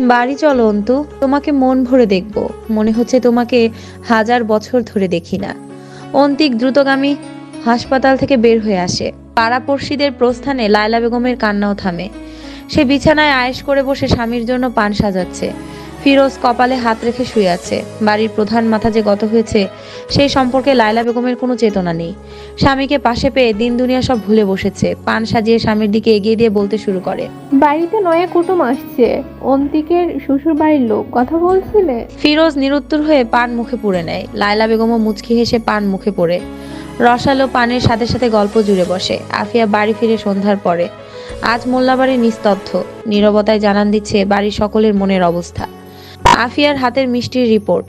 বাড়ি চলো, অন্তু। তোমাকে মন ভরে দেখব। মনে হচ্ছে তোমাকে হাজার বছর ধরে দেখি না। অন্তিক দ্রুতগামী হাসপাতাল থেকে বের হয়ে আসে। পাড়াপড়শিদের প্রস্থানে লায়লা বেগমের কান্নাও থামে। সে বিছানায় আয়েস করে বসে স্বামীর জন্য পান সাজাচ্ছে। ফিরোজ কপালে হাত রেখে শুয়ে আছে। বাড়ির প্রধান মাথা যে গত হয়েছে সেই সম্পর্কে লায়লা বেগমের কোনো চেতনা নেই। স্বামীকে পাশে পেয়ে দিন দুনিয়া সব ভুলে বসেছে। পান সাজিয়ে স্বামীর দিকে এগিয়ে দিয়ে বলতে শুরু করে। বাড়িতে নয়া কুটুম আসছে। অন্তিকের শ্বশুর বাড়ির লোক কথা বলছিলে? ফিরোজ নিরুত্তর হয়ে পান মুখে পুড়ে নেয়। লায়লা বেগমও মুচকি হেসে পান মুখে পড়ে। রসালো পানের সাথে সাথে গল্প জুড়ে বসে। আফিয়া বাড়ি ফিরে সন্ধ্যার পরে। আজ মোল্লাবাড়ি নিস্তব্ধ। নীরবতায় জানান দিচ্ছে বাড়ির সকলের মনের অবস্থা। আফিয়ার হাতের মিষ্টির রিপোর্ট।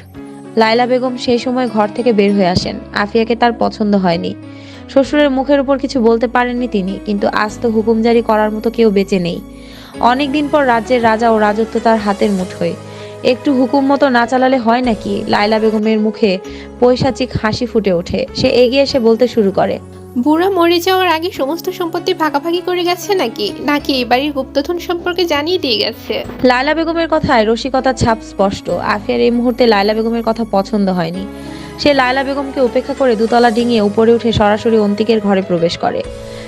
লাইলা বেগম সেই সময় ঘর থেকে বের হয়ে আসেন। আফিয়াকে তার পছন্দ হয়নি। শ্বশুরের মুখের উপর কিছু বলতে পারেননি তিনি, কিন্তু আজ তো হুকুম জারি করার মতো কেউ বেঁচে নেই। অনেকদিন পর রাজ্যের রাজা ও রাজত্ব তার হাতের মুঠোয়। একটু হুকুম মতো না চালালে হয় নাকি? লায়লা বেগমের মুখে পৈশাচিক হাসি ফুটে ওঠে। সে এগিয়ে এসে বলতে শুরু করে বুড়া মরে যাওয়ার আগে সমস্ত সম্পত্তি ভাগাভাগি করে গেছে নাকি? নাকি এই বাড়ির গুপ্তধন সম্পর্কে জানিয়ে দিয়ে গেছে? লায়লা বেগমের কথায় রসিকতার ছাপ স্পষ্ট। আফিয়ার এই মুহূর্তে লায়লা বেগমের কথা পছন্দ হয়নি। সে লায়লা বেগমকে উপেক্ষা করে দুতলা ডিঙিয়ে উপরে উঠে সরাসরি অন্তিকের ঘরে প্রবেশ করে।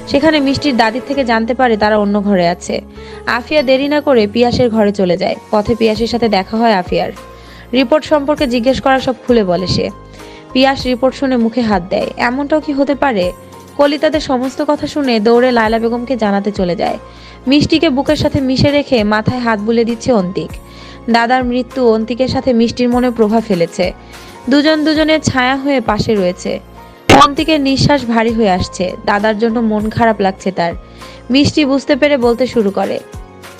সেখানে মিষ্টির দাদির থেকে জানতে পারে তারা অন্য ঘরে আছে। আফিয়া দেরি না করে পিয়াসের ঘরে চলে যায়। পথে পিয়াসের সাথে দেখা হয় আফিয়ার। রিপোর্ট সম্পর্কে জিজ্ঞেস করা সব খুলে বলে সে। পিয়াস রিপোর্ট শুনে মুখে হাত দেয়। এমনটাও কি হতে পারে? কলিতাদের সমস্ত কথা শুনে দৌড়ে লায়লা বেগমকে জানাতে চলে যায়। মিষ্টিকে বুকের সাথে মিশে রেখে মাথায় হাত বুলে দিচ্ছে অন্তিক। দাদার মৃত্যু অন্তিকের সাথে মিষ্টির মনে প্রভাব ফেলেছে। দুজন দুজনের ছায়া হয়ে পাশে রয়েছে। অন্তিকের নিঃশ্বাস ভারী হয়ে আসছে। দাদার জন্য মন খারাপ লাগছে তার। মিষ্টি বুঝতে পেরে বলতে শুরু করে,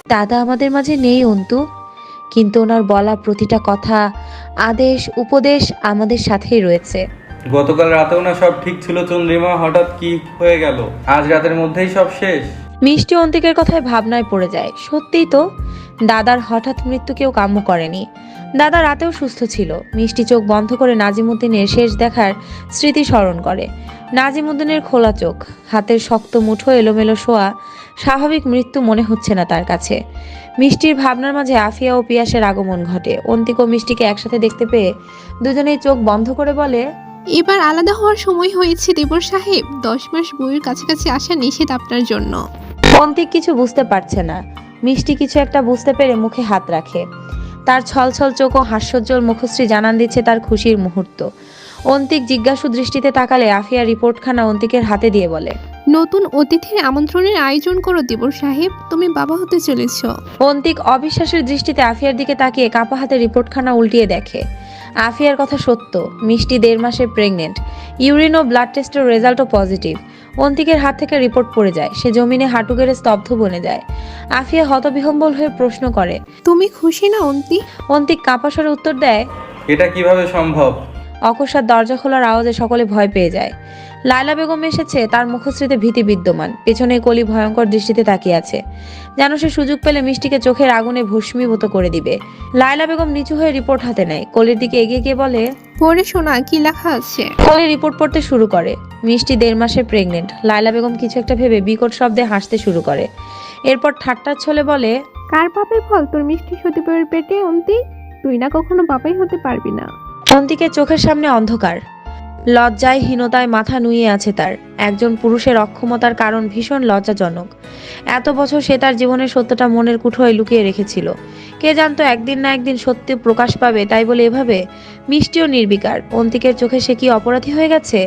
দাদা আমাদের মাঝে নেই অন্তু। কিন্তু ওনার বলা প্রতিটা কথা, আদেশ, উপদেশ আমাদের সাথেই রয়েছে। গতকাল রাতেও না সব ঠিক ছিল চন্দ্রিমা, হঠাৎ কি হয়ে গেল? আজ রাতের মধ্যেই সব শেষ। মিষ্টি অন্তিকের কথায় ভাবনায় পড়ে যায়। সত্যিই তো, দাদার হঠাৎ মৃত্যু কেউ কাম্য করেনি। দাদা রাতেও সুস্থ ছিল। মিষ্টি চোখ বন্ধ করে নাজিমুদ্দিনের শেষ দেখার স্মৃতি স্মরণ করে। নাজিমুদ্দিনের খোলা চোখ, হাতের শক্ত মুঠো এলোমেলো শোয়া, স্বাভাবিক মৃত্যু মনে হচ্ছে না তার কাছে। মিষ্টির ভাবনার মাঝে আফিয়া ও পিয়াসের আগমন ঘটে। অন্তিক ও মিষ্টিকে একসাথে দেখতে পেয়ে দুজনেই চোখ বন্ধ করে বলে এবার আলাদা হওয়ার সময় হয়েছে দেবর সাহেব। দশ মাস বইয়ের কাছাকাছি আসা নিষেধ আপনার জন্য। অন্তিক কিছু বুঝতে পারছে না। মিষ্টি কিছু একটা বুঝতে পেরে মুখে হাত রাখে। তার ছলছল চোখ ও হাস্যোজ্জ্বল মুখশ্রী জানান দিচ্ছে তার খুশির মুহূর্ত। অন্তিক জিজ্ঞাসু দৃষ্টিতে তাকালে আফিয়া রিপোর্টখানা অন্তিকের হাতে দিয়ে বলে নতুন অতিথির আমন্ত্রণের আয়োজন করো দেবর সাহেব তুমি বাবা হতে চলেছ। অন্তিক অবিশ্বাসের দৃষ্টিতে আফিয়ার দিকে তাকিয়ে কাপা হাতে রিপোর্টখানা উল্টিয়ে দেখে। আফিয়ার কথা সত্য মিষ্টি দেড় মাসে প্রেগনেন্ট ইউরিন ও ব্লাড টেস্টের রেজাল্টও পজিটিভ অন্তিকের হাত থেকে রিপোর্ট পড়ে যায় সে জমিনে হাঁটু গেড়ে স্তব্ধ বনে যায়। আফিয়া হতবিহম্বল হয়ে প্রশ্ন করে তুমি খুশি না অন্তি? অন্তিক কাপাসরে উত্তর দেয় এটা কীভাবে সম্ভব? অকস্মাৎ দরজা খোলার আওয়াজে সকলে ভয় পেয়ে যায়। লায়লা বেগম এসেছে তার মুখশ্রীতে ভীতি বিদ্যমান। পেছনে কলি ভয়ঙ্কর দৃষ্টিতে তাকিয়ে আছে। যেন সে সুযোগ পেলে মিষ্টিকে চোখের আগুনে ভস্মীভূত করে দিবে। লায়লা বেগম নিচু হয়ে রিপোর্ট হাতে নেয়। কলির দিকে এগিয়ে গিয়ে বলে পড়ে শোনা কি লেখা আছে? কলি রিপোর্ট পড়তে শুরু করে। মিষ্টি দেড় মাসে প্রেগনেন্ট। লায়লা বেগম কিছু একটা ভেবে বিকট শব্দে হাসতে শুরু করে। এরপর ঠাট্টার ছলে বলে কার পাপের ফল তোর মিষ্টি সতীপের পেটে অন্তি? তুই না কখনো বাবাই হতে পারবি না। অন্তিকে চোখের সামনে অন্ধকার। লজ্জায় হীনতায় মাথা নুয়ে আছে তার। একজন পুরুষের অক্ষমতার কারণ ভীষণ লজ্জাজনক। এত বছর সে তার জীবনের সত্যটা মনের কুঠোয় লুকিয়ে রেখেছিল। কে জানতো একদিন না একদিন সত্যি প্রকাশ পাবে তাই বলে এভাবে? মিষ্টিও নির্বিকার। অন্তিকের চোখে সে কি অপরাধী হয়ে গেছে?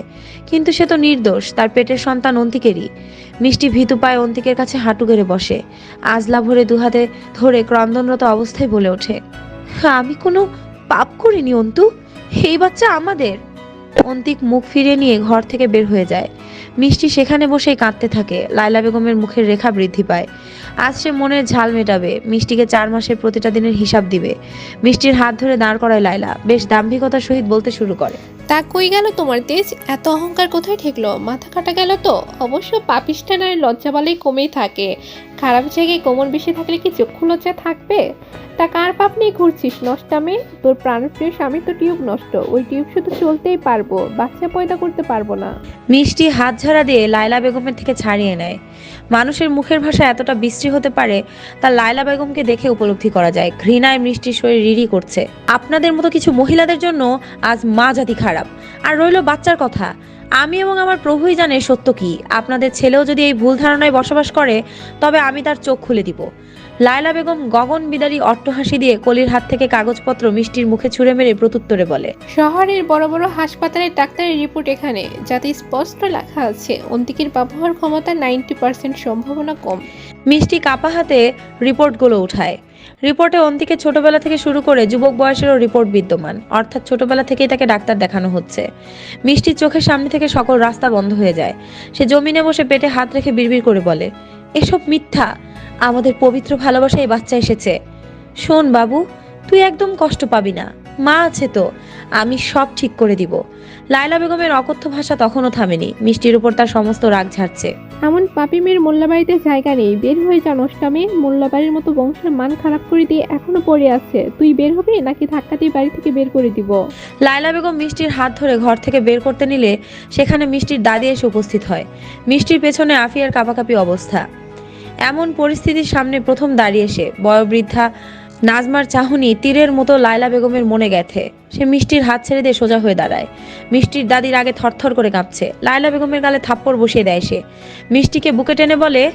কিন্তু সে তো নির্দোষ, তার পেটের সন্তান অন্তিকেরই। মিষ্টি ভীতু পায় অন্তিকের কাছে হাঁটু গেড়ে বসে। আজলা ভরে দুহাতে ধরে ক্রন্দনরত অবস্থায় বলে ওঠে, আমি কোনো পাপ করিনি, অন্তু। এই বাচ্চা আমাদের। অন্তিক মুখ ফিরে নিয়ে ঘর থেকে বের হয়ে যায়। মিষ্টি সেখানে বসেই কাঁদতে থাকে। লাইলা বেগমের মুখের রেখা বৃদ্ধি পায়। আজ সে মনের ঝাল মেটাবে। মিষ্টিকে চার মাসের প্রতিটা দিনের হিসাব দিবে। মিষ্টির হাত ধরে দাঁড় করায় লাইলা বেশ দাম্ভিকতার সহিত বলতে শুরু করে। তা কই গেল তোমার তেজ? এত অহংকার কোথায় ঠেকলো? মাথা কাটা গেল তো? অবশ্য পাপিষ্ঠানার লজ্জা বলেই কমেই থাকে। খারাপ জায়গায় কোমর বেশি থাকলে কি চক্ষু লজ্জা থাকবে? তা কার পাপ নিয়ে ঘুরছিস নষ্টামে তোর প্রাণপ্রিয় স্বামী তো টিউব নষ্ট। ওই টিউব শুধু চলতেই পারব, বাচ্চা পয়দা করতে পারব না। মিষ্টি হাত ঝাড়া দিয়ে লায়লা বেগমের থেকে ছাড়িয়ে নেয়। মানুষের মুখের ভাষা এতটা বিশ্রী হতে পারে, তা লায়লা বেগমকে দেখে উপলব্ধি করা যায়। ঘৃণায় মিষ্টির শরীর রিরি করছে। আপনাদের মতো কিছু মহিলাদের জন্য আজ মা জাতি খারাপ। আর রইল বাচ্চার কথা। আমি এবং আমার প্রভুই জানে সত্য কি? আপনাদের ছেলেও যদি এই ভুল ধারণায় বসবাস করে তবে আমি তার চোখ খুলে দিব। লায়লা বেগম গগন বিদারী অট্টহাসি দিয়ে কলির হাত থেকে কাগজপত্র মিষ্টির মুখে ছুঁড়ে মেরে প্রত্যুত্তরে বলে শহরের বড় বড় হাসপাতালের ডাক্তারের রিপোর্ট এখানে যাতে স্পষ্ট লেখা আছে অন্তিকের ব্যবহার ক্ষমতা নাইনটি পার্সেন্ট সম্ভাবনা কম। মিষ্টি কাপা হাতে রিপোর্টগুলো উঠায়। রিপোর্টে অন্তিকে ছোটবেলা থেকে শুরু করে যুবক বয়সেরও রিপোর্ট বিদ্যমান। অর্থাৎ ছোটবেলা থেকেই তাকে ডাক্তার দেখানো হচ্ছে। মিষ্টির চোখের সামনে থেকে সকল রাস্তা বন্ধ হয়ে যায়। সে জমিনে বসে পেটে হাত রেখে বিড়বিড় করে বলে, এসব মিথ্যা। আমাদের পবিত্র ভালোবাসা এই বাচ্চা এসেছে। শোন বাবু, তুই একদম কষ্ট পাবি না। মা আছে তো। আমি সব ঠিক করে দিব। লায়লা বেগমের অকথ্য ভাষা তখনও থামেনি। মিষ্টির উপর তার সমস্ত রাগ ঝাড়ছে। এমন পাপি মেয়ের মোল্লাবাড়িতে জায়গা নেই। বের হয়ে যা নষ্টামে মোল্লাবাড়ির মতো বংশের মান খারাপ করে দিয়ে এখনও পড়ে আছে। তুই বের হবি নাকি ধাক্কা দিয়ে বাড়ি থেকে বের করে দিব? লায়লা বেগম মিষ্টির হাত ধরে ঘর থেকে বের করতে নিলে সেখানে মিষ্টির দাদি এসে উপস্থিত হয়। মিষ্টির পেছনে আফিয়ার কাপাকাপি অবস্থা। এমন পরিস্থিতির সামনে প্রথম দাঁড়িয়ে সে। বয়োবৃদ্ধা নাজমার চাহনি তীরের মতো লায়লা বেগমের মনে গেথে। সে মিষ্টির হাত ছেড়ে দিয়ে সোজা হয়ে দাঁড়ায়। মিষ্টির দাদির আগে থরথর করে কাঁপছে। লায়লা বেগমের গালে থাপ্পড় বসিয়ে দেয় সে। মিষ্টিকে বুকে টেনে বলে,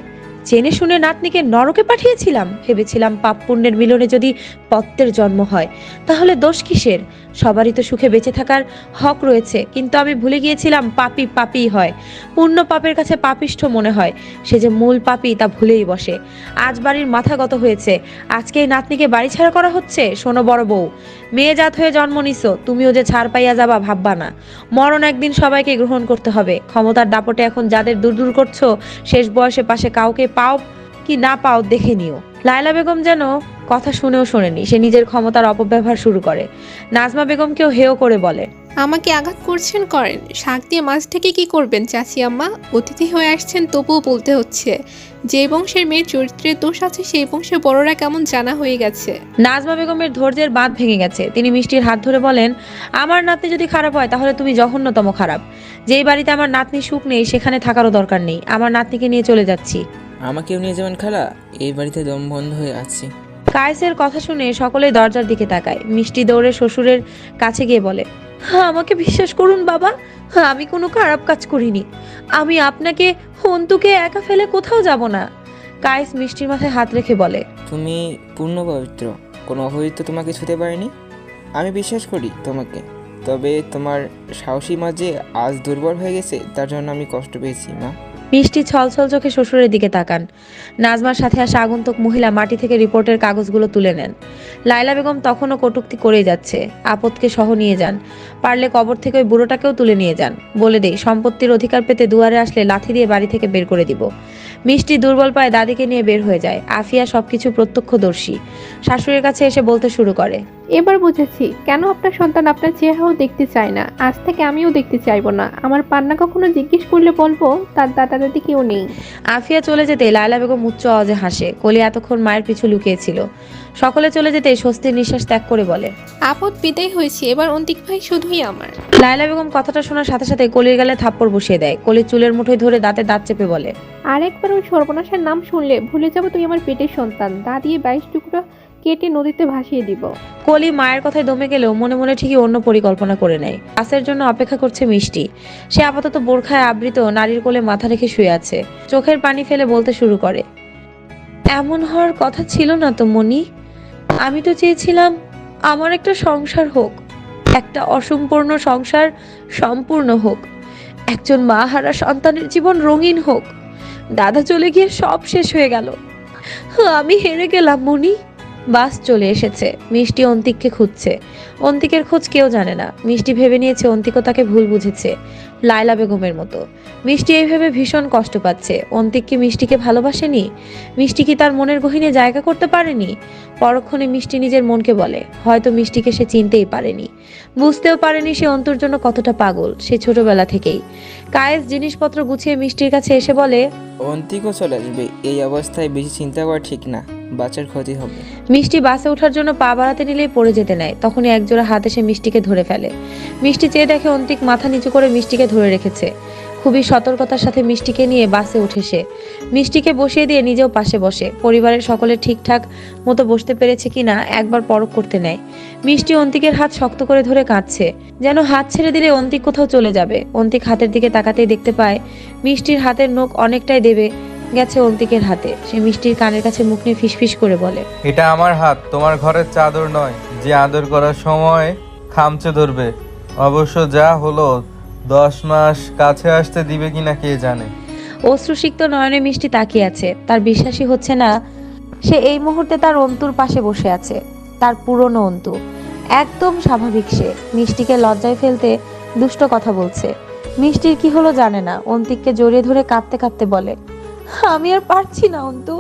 জেনে শুনে নাতনিকে নরকে পাঠিয়েছিলাম। ভেবেছিলাম পাপ পুণ্যের মিলনে যদি পত্তের জন্ম হয়, তাহলে দোষ কিসের? সবারই তো সুখে বেঁচে থাকার হক রয়েছে, কিন্তু আমি ভুলে গিয়েছিলাম পাপি পাপি হয়। পূর্ণ পাপের কাছে পাপিষ্ঠ মনে হয়, সে যে মূল পাপি তা ভুলেই বসে। আজ বাড়ির মাথাগত হয়েছে, আজকে এই নাতনিকে বাড়ি ছাড়া করা হচ্ছে? শোনো বড় বউ, মেয়ে জাত হয়ে জন্ম নিছো, তুমিও যে ছাড় পাইয়া যাবা ভাববা না। মরণ একদিন সবাইকে গ্রহণ করতে হবে, ক্ষমতার দাপটে এখন যাদের দূর দূর করছ, শেষ বয়সে পাশে কাউকে পাও কি না পাও দেখে নিও। লায়লা বেগম যেন কথা শুনেও শোনেনি সে নিজের ক্ষমতার অপব্যবহার শুরু করে। নাজমা বেগমকেও হেয় করে বলে আমাকে আঘাত করছেন করেন শাক দিয়ে মাছ থেকে কি করবেন চাচি আম্মা? অতিথি হয়ে আসছেন তবুও বলতে হচ্ছে যে বংশের মেয়ের চরিত্রে দোষ আছে সেই বংশের বড়রা কেমন জানা হয়ে গেছে। নাজমা বেগমের ধৈর্যের বাঁধ ভেঙে গেছে। তিনি মিষ্টির হাত ধরে বলেন আমার নাতনি যদি খারাপ হয় তাহলে তুমি জঘন্যতম খারাপ। যেই বাড়িতে আমার নাতনি সুখ নেই সেখানে থাকারও দরকার নেই। আমার নাতনিকে নিয়ে চলে যাচ্ছি। আমাকেও নিয়ে যাবেন খালা? এই বাড়িতে দম বন্ধ হয়ে আছি। কায়েসের কথা শুনে সকলেই দরজার দিকে তাকায়। মিষ্টি দৌড়ে শ্বশুরের কাছে গিয়ে বলে হ্যাঁ আমাকে বিশ্বাস করুন বাবা। হ্যাঁ আমি কোনো খারাপ কাজ করিনি। আমি আপনাকে হন্তুকে একা ফেলে কোথাও যাব না। কায়েস মিষ্টির মাথায় হাত রেখে বলে তুমি পূর্ণ পবিত্র। কোনো অপবিত্র তোমাকে ছুতে পারেনি? আমি বিশ্বাস করি তোমাকে। তবে তোমার সাহসী মা যে আজ দুর্বল হয়ে গেছে তার জন্য আমি কষ্ট পেয়েছি মা। মিষ্টি ছলছল চোখে শ্বশুরের দিকে তাকান। নাজমার সাথে আসা আগন্তুক মহিলা মাটি থেকে রিপোর্টের কাগজগুলো তুলে নেন। লাইলা বেগম তখনও কটুক্তি করেই যাচ্ছে। আপদকে সহ নিয়ে যান। পারলে কবর থেকে ওই বুড়োটাকেও তুলে নিয়ে যান। বলে দেই, সম্পত্তির অধিকার পেতে দুয়ারে আসলে লাথি দিয়ে বাড়ি থেকে বের করে দিব। মিষ্টি দুর্বল পায়ে দাদিকে নিয়ে বের হয়ে যায়। আফিয়া সবকিছু প্রত্যক্ষদর্শী। শাশুড়ির কাছে এসে বলতে শুরু করে এবার বুঝেছি কেন আপনার সন্তান আপনার চেহারাও দেখতে চায় না? আজ থেকে আমিও দেখতে চাইব না। আমার পান্না কখনো জিজ্ঞেস করলে বলব তার দাদা দাদি কেউ নেই। আফিয়া চলে যেতে লায়লা বেগম উচ্চ আওয়াজে হাসে। কলি এতক্ষণ মায়ের পিছু লুকিয়েছিল। সকলে চলে যেতে স্বস্তির নিঃশ্বাস ত্যাগ করে বলে। আপদ বিদায় হয়েছে এবার অন্তিক ভাই শুধুই আমার। লায়লা বেগম কথাটা শোনার সাথে সাথে কলির গালে থাপ্পড় বসিয়ে দেয়। কলির চুলের মুঠোয় ধরে দাঁতে দাঁত চেপে বলে আর একবার ওই সর্বনাশের নাম শুনলে ভুলে যাব তুই আমার পেটের সন্তান। দা দিয়ে বাইশ টুকরো কেটে নদীতে ভাসিয়ে দিব। কলি মায়ের কথায় দমে গেলেও মনে মনে ঠিকই অন্য পরিকল্পনা করে নেয়। বাসের জন্য অপেক্ষা করছে মিষ্টি। সে আপাতত বোরখায় আবৃত নারীর কোলে মাথা রেখে শুয়ে আছে। চোখের পানি ফেলে বলতে শুরু করে, এমন হওয়ার কথা ছিল না তো মনি আমি তো চেয়েছিলাম আমার একটা সংসার হোক। একটা অসম্পূর্ণ সংসার সম্পূর্ণ হোক। একজন মা হারা সন্তানের জীবন রঙিন হোক। দাদা চলে গিয়ে সব শেষ হয়ে গেল। আমি হেরে গেলাম মনি বাস চলে এসেছে। মিষ্টি অন্তিককে খুঁজছে। অন্তিকের খোঁজ কেউ জানে না। মিষ্টি ভেবে নিয়েছে অন্তিকও তাকে ভুল বুঝেছে, লায়লা বেগমের মতো। মিষ্টি এই ভেবে ভীষণ কষ্ট পাচ্ছে। অন্তিক কি মিষ্টিকে ভালোবাসেনি? মিষ্টি কি তার মনের গহীনে জায়গা করতে পারেনি? পরক্ষণে মিষ্টি নিজের মনকে বলে, হয়তো মিষ্টিকে সে চিনতেই পারেনি। বুঝতেও পারেনি সে অন্তর জন্য কতটা পাগল, সে ছোটবেলা থেকেই। কায়েস জিনিসপত্র গুছিয়ে মিষ্টির কাছে এসে বলে অন্তিকও চলে আসবে। এই অবস্থায় বেশি চিন্তা করা ঠিক না। বাচ্চার ক্ষতি হবে। মিষ্টি বাসে ওঠার জন্য পা বাড়াতে নিলেই পড়ে যেতে নেয়। তখনই একজোড়া হাত এসে মিষ্টিকে ধরে ফেলে। মিষ্টি চেয়ে দেখে অন্তিক মাথা নিচু করে মিষ্টিকে ধরে রেখেছে। খুবই সতর্কতার সাথে মিষ্টিকে নিয়ে বাসে উঠে সে। মিষ্টিকে বসিয়ে দিয়ে নিজেও পাশে বসে। পরিবারের সকলে ঠিকঠাক মতো বসতে পেরেছে কিনা একবার পরখ করতে নেয়। মিষ্টি অন্তিকের হাত শক্ত করে ধরে কাঁদছে। যেন হাত ছেড়ে দিলে অন্তিক কোথাও চলে যাবে। অন্তিক হাতের দিকে তাকাতেই দেখতে পায়, মিষ্টির হাতের নখ অনেকটাই দেবে গেছে অন্তিকের হাতে। সে মিষ্টির কানের কাছে মুখ নিয়ে ফিসফিস করে বলে, এটা আমার হাত, তোমার ঘরের চাদর নয়। যে আদর করার সময় খামচে ধরবে। অবশ্য যা হলো দশ মাস কাছে আসতে দিবে কিনা কে জানে? অশ্রুসিক্ত নয়নে মিষ্টি তাকিয়ে আছে। তার বিশ্বাসই হচ্ছে না, সে এই মুহূর্তে তার অন্তুর পাশে বসে আছে, তার পুরনো অন্তু। একদম স্বাভাবিক সে। মিষ্টিকে লজ্জায় ফেলতে দুষ্ট কথা বলছে। মিষ্টির কি হলো জানে না। অন্তিককে জড়িয়ে ধরে কাঁদতে কাঁদতে বলে, আমি আর পারছি না, অন্তু।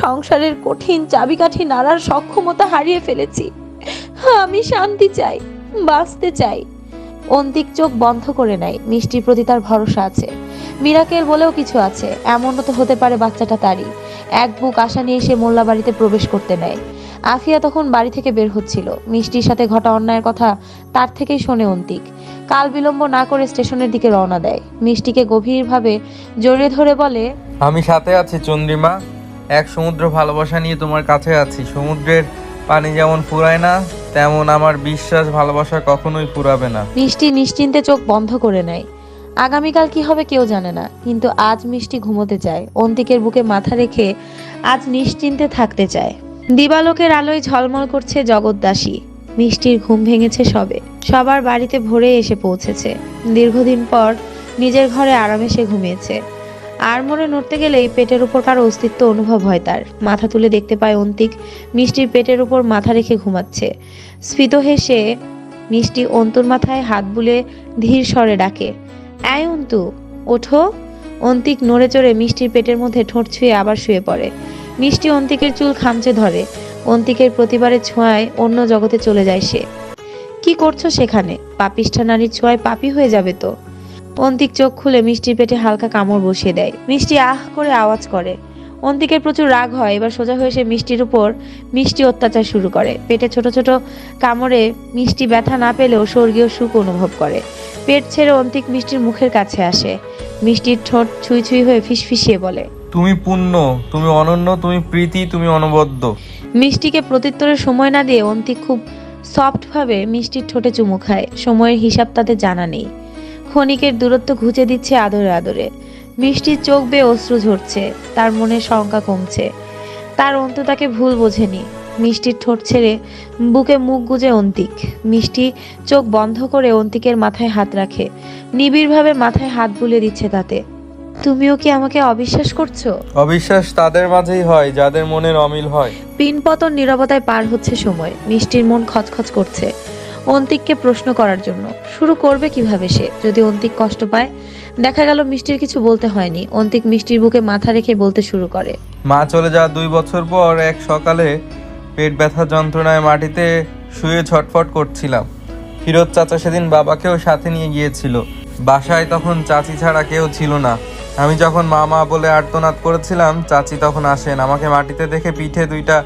সংসারের কঠিন চাবিকাঠি নাড়ার সক্ষমতা হারিয়ে ফেলেছি। আমি শান্তি চাই, বাঁচতে চাই। অন্তিক চোখ বন্ধ করে নেয়। মিষ্টির প্রতি তার ভরসা আছে। মিরাকেল বলেও কিছু আছে। এমনও তো হতে পারে বাচ্চাটা তারই। এক বুক আশা নিয়ে সে মোল্লা বাড়িতে প্রবেশ করতে নেয়। আফিয়া তখন বাড়ি থেকে বের হচ্ছিল। মিষ্টির সাথে ঘটা অন্যায়ের কথা তার থেকেই শোনে অন্তিক। কাল বিলম্ব না করে স্টেশনের দিকে রওনা দেয়। মিষ্টিকে গভীরভাবে জড়িয়ে ধরে বলে, আমি সাথে আছি চন্দ্রিমা। এক সমুদ্র ভালোবাসা নিয়ে তোমার কাছে আছি। সমুদ্রের পানি যেমন ফুরায় না, তেমন আমার বিশ্বাস ভালোবাসা কখনোই ফুরাবে না। মিষ্টি নিশ্চিন্তে চোখ বন্ধ করে নেয়। আগামীকাল কি হবে কেউ জানে না, কিন্তু আজ মিষ্টি ঘুমোতে চায়। অন্তিকের বুকে মাথা রেখে আজ নিশ্চিন্তে থাকতে চায়। দিবালোকের আলোয় ঝলমল করছে জগৎদাসী মিষ্টির ঘুম ভেঙেছে সবে। সবার বাড়িতে ভোরে এসে পৌঁছেছে। দীর্ঘদিন পর নিজের ঘরে আরামে সে ঘুমিয়েছে। আর মনে নড়তে গেলেই পেটের উপর কারও অস্তিত্ব অনুভব হয় তার। মাথা তুলে দেখতে পায় অন্তিক, মিষ্টির পেটের উপর মাথা রেখে ঘুমাচ্ছে। স্ফীত হেসে মিষ্টি অন্তুর মাথায় হাত বুলে ধীর স্বরে ডাকে, এই অন্তু, ওঠো। অন্তিক নড়ে চড়ে মিষ্টির পেটের মধ্যে ঠোঁট ছুঁয়ে আবার শুয়ে পড়ে। মিষ্টি অন্তিকের চুল খামচে ধরে। অন্তিকের প্রতিবারের ছোঁয়ায় অন্য জগতে চলে যায় সে। কি করছ সেখানে? পাপিষ্ঠা নারীর ছোঁয়ায় পাপি হয়ে যাবে তো? অন্তিক চোখ খুলে মিষ্টির পেটে হালকা কামড় বসিয়ে দেয়। মিষ্টি আহ করে আওয়াজ করে। অন্তিকের প্রচুর রাগ হয় এবার সোজা হয়ে সে মিষ্টির উপর মিষ্টি অত্যাচার শুরু করে। পেটে ছোট ছোট কামড়ে মিষ্টি ব্যথা না পেলেও স্বর্গীয় সুখ অনুভব করে। পেট ছেড়ে অন্তিক মিষ্টির মুখের কাছে আসে। মিষ্টির ঠোঁট ছুঁই ছুঁই হয়ে ফিসফিসিয়ে বলে তুমি পুণ্য তুমি অনন্য তুমি প্রীতি তুমি অনবদ্য। মিষ্টিকে প্রত্যুত্তরের সময় না দিয়ে অন্তিক খুব সফটভাবে মিষ্টির ঠোঁটে চুমু খায়। সময়ের হিসাব তাতে জানা নেই। ক্ষণিকের দূরত্ব ঘুচে দিচ্ছে আদরে আদরে। মিষ্টির চোখ বেয়ে অশ্রু ঝরছে তার মনে শঙ্কা কমছে। তার অন্ত তাকে ভুল বোঝেনি। মিষ্টির ঠোঁট ছেড়ে বুকে মুখ গুজে অন্তিক। মিষ্টি চোখ বন্ধ করে অন্তিকের মাথায় হাত রাখে। নিবিড়ভাবে মাথায় হাত বুলে দিচ্ছে তাতে। তুমিও কি আমাকে অবিশ্বাস করছ? অবিশ্বাস তাদের মাঝেই হয় যাদের মনের অমিল হয়। পিনপতন নীরবতায় পার হচ্ছে সময়। মিষ্টির মন খচখচ করছে। অন্তিককে প্রশ্ন করার জন্য। শুরু করবে কীভাবে সে? যদি অন্তিক কষ্ট পায়? দেখা গেল মিষ্টির কিছু বলতে হয়নি। অন্তিক মিষ্টির বুকে মাথা রেখে বলতে শুরু করে। মা চলে যাওয়ার দুই বছর পর এক সকালে পেট ব্যথা যন্ত্রণায় মাটিতে শুয়ে ছটফট করছিলাম। ফিরোজ চাচা সেদিন বাবাকেও সাথে নিয়ে গিয়েছিল। বাসায় তখন চাচি ছাড়া কেউ ছিল না। আমি যখন মা মা বলে আর্তনাদ করেছিলাম, চাচি তখন আসেন। আমাকে মাটিতে দেখে পিঠে দুইটা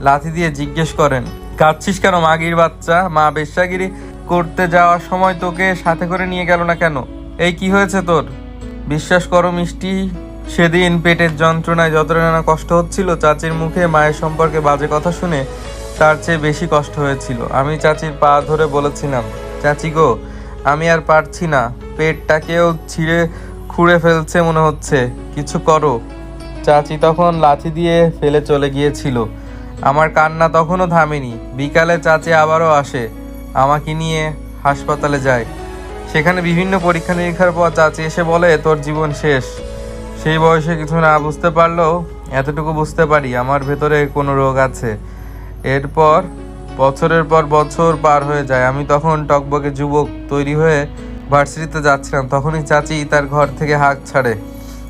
লাথি দিয়ে জিজ্ঞেস করেন কাঁদছিস কেন মাগির বাচ্চা? মা বেশ্যাগিরি, করতে যাওয়ার সময় তোকে সাথে করে নিয়ে গেল না কেন? এই কি হয়েছে তোর? বিশ্বাস করো মিষ্টি, সেদিন পেটের যন্ত্রণায় যতটা না কষ্ট হচ্ছিল, চাচির মুখে মায়ের সম্পর্কে বাজে কথা শুনে তার চেয়ে বেশি কষ্ট হয়েছিল। আমি চাচির পা ধরে বলেছিলাম, চাচি গো, আমি আর পারছি না। পেটটাকেও ছিঁড়ে খুঁড়ে ফেলছে মনে হচ্ছে। কিছু করো। চাচি তখন লাথি দিয়ে ফেলে চলে গিয়েছিল। আমার কান্না তখনও থামেনি। বিকালে চাচি আবারও আসে, আমাকে নিয়ে হাসপাতালে যায়। সেখানে বিভিন্ন পরীক্ষা নিরীক্ষার পর চাচি এসে বলে, তোর জীবন শেষ। সেই বয়সে কিছু না বুঝতে পারলেও এতটুকু বুঝতে পারি, আমার ভেতরে কোনো রোগ আছে। এরপর বছরের পর বছর পার হয়ে যায়। আমি তখন টকবকে যুবক তৈরি হয়ে ভার্সিটিতে যাচ্ছিলাম। তখনই চাচি তার ঘর থেকে হাঁক ছাড়ে।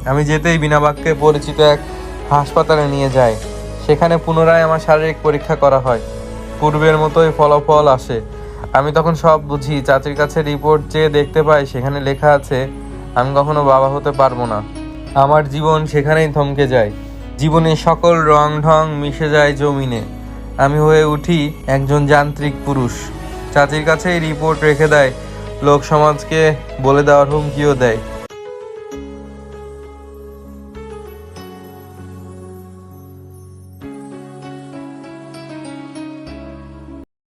আমি যেতেই বিনা বাক্যে পরিচিত এক হাসপাতালে নিয়ে যায়। সেখানে পুনরায় আমার শারীরিক পরীক্ষা করা হয়। পূর্বের মতোই ফলাফল আসে। আমি তখন সব বুঝি, চাচির কাছে রিপোর্ট চেয়ে দেখতে পাই, সেখানে লেখা আছে, আমি কখনো বাবা হতে পারব না। আমার জীবন সেখানেই থমকে যায়। জীবনে সকল রং ঢং মিশে যায় জমিনে। আমি হয়ে উঠি একজন যান্ত্রিক পুরুষ। চাচির কাছে এই রিপোর্ট রেখে দেয়। লোক সমাজকে বলে দেওয়ার হুমকিও দেয়।